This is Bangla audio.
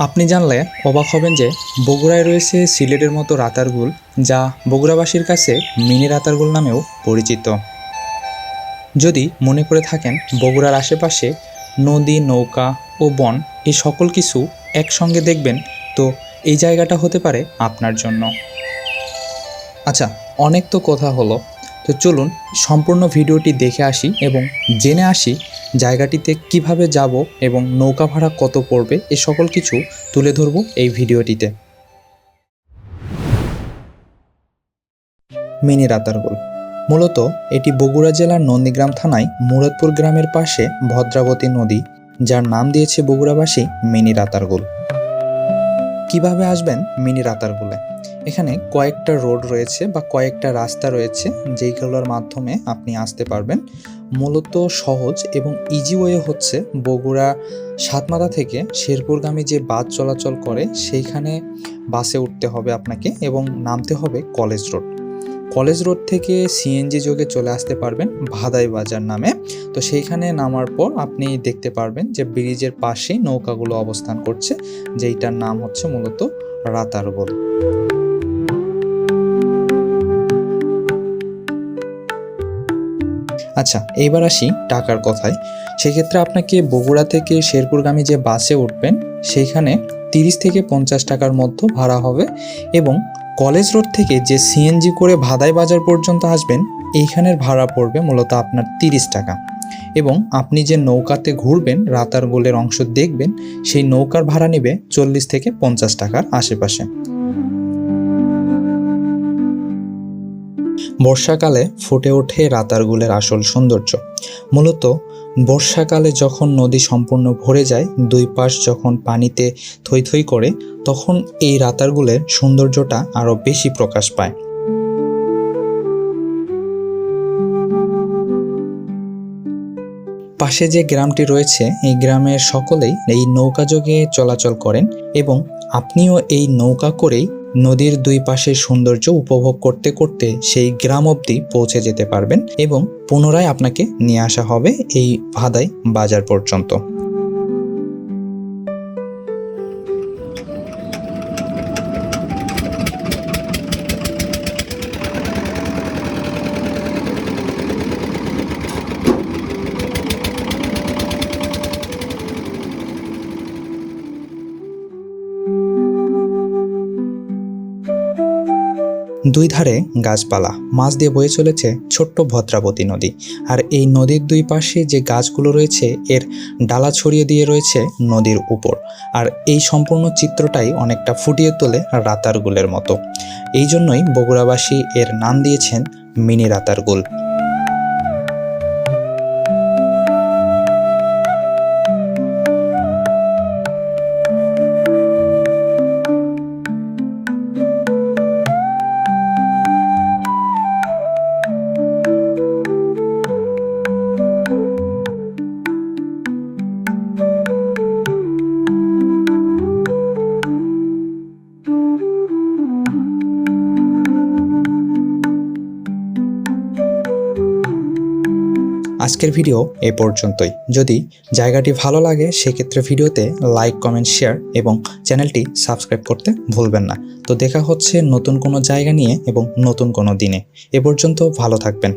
আপনি জানলে অবাক হবেন যে বগুড়ায় রয়েছে সিলেটের মতো রাতারগুল যা বগুড়াবাসীর কাছে মিনি রাতারগুল নামেও পরিচিত। যদি মনে করে থাকেন বগুড়ার আশেপাশে নদী, নৌকা ও বন, এই সকল কিছু একসঙ্গে দেখবেন, তো এই জায়গাটা হতে পারে আপনার জন্য। আচ্ছা অনেক তো কথা হলো। তো চলুন সম্পূর্ণ ভিডিওটি দেখে আসি এবং জেনে আসি জায়গাটিতে কীভাবে যাব এবং নৌকা ভাড়া কত পড়বে, এ সকল কিছু তুলে ধরব এই ভিডিওটিতে। মিনি রাতারগুল। মূলত এটি বগুড়া জেলার নন্দীগ্রাম থানায় মুরাদপুর গ্রামের পাশে ভদ্রাবতী নদী, যার নাম দিয়েছে বগুড়াবাসী মিনি রাতারগুল। কীভাবে আসবেন মিনি রাতারগুলে? এখানে কয়েকটা রোড রয়েছে বা কয়েকটা রাস্তা রয়েছে যেইগুলোর মাধ্যমে আপনি আসতে পারবেন। মূলত সহজ এবং ইজি ওয়ে হচ্ছে বগুড়া সাতমাথা থেকে শেরপুরগামী যে বাস চলাচল করে সেইখানে বাসে উঠতে হবে আপনাকে এবং নামতে হবে কলেজ রোড। কলেজ রোড থেকে সিএনজি যোগে চলে আসতে পারবেন ভাদাই বাজার নামে। তো সেইখানে নামার পর আপনি দেখতে পারবেন যে ব্রিজের পাশেই নৌকাগুলো অবস্থান করছে, যেইটার নাম হচ্ছে মূলত রাতারগোল আচ্ছা এইবার আসি টাকার কথায়। সেক্ষেত্রে আপনাকে বগুড়া থেকে শেরপুরগামী যে বাসে উঠবেন সেইখানে তিরিশ থেকে পঞ্চাশ টাকার মধ্যে ভাড়া হবে এবং কলেজ রোড থেকে যে সিএনজি করে ভাদাই বাজার পর্যন্ত আসবেন, এইখানের ভাড়া পড়বে মূলত আপনার তিরিশ টাকা। এবং আপনি যে নৌকাতে ঘুরবেন রাতার গোলের অংশ দেখবেন, সেই নৌকার ভাড়া নেবে চল্লিশ থেকে পঞ্চাশ টাকার আশেপাশে। বর্ষাকালে ফুটে ওঠে রাতারগুলের আসল সৌন্দর্য। মূলত, বর্ষাকালে যখন নদী সম্পূর্ণ ভরে যায়, দুই পাশ যখন পানিতে থই থই করে, তখন এই রাতারগুলের সৌন্দর্যটা আরও বেশি প্রকাশ পায়। পাশে যে গ্রামটি রয়েছে, এই গ্রামের সকলেই এই নৌকাযোগে চলাচল করেন এবং আপনিও এই নৌকা করেই নদীর দুই পাশের সৌন্দর্য উপভোগ করতে করতে সেই গ্রাম অবধি পৌঁছে যেতে পারবেন এবং পুনরায় আপনাকে নিয়ে আসা হবে এই ভাদাই বাজার পর্যন্ত। দুই ধারে গাছপালা, মাছ দিয়ে বয়ে চলেছে ছোট্ট ভদ্রাবতী নদী। আর এই নদীর দুই পাশে যে গাছগুলো রয়েছে, এর ডালা ছড়িয়ে দিয়ে রয়েছে নদীর উপর। আর এই সম্পূর্ণ চিত্রটাই অনেকটা ফুটিয়ে তোলে রাতারগুলের মতো। এই জন্যই বগুড়াবাসী এর নাম দিয়েছেন মিনি রাতারগুল। আজকের ভিডিও এ পর্যন্তই। যদি জায়গাটি ভালো লাগে, সেক্ষেত্রে ভিডিওতে লাইক কমেন্ট শেয়ার এবং চ্যানেলটি সাবস্ক্রাইব করতে ভুলবেন না। তো দেখা হচ্ছে নতুন কোনো জায়গা নিয়ে এবং নতুন কোনো দিনে। এ পর্যন্ত ভালো থাকবেন।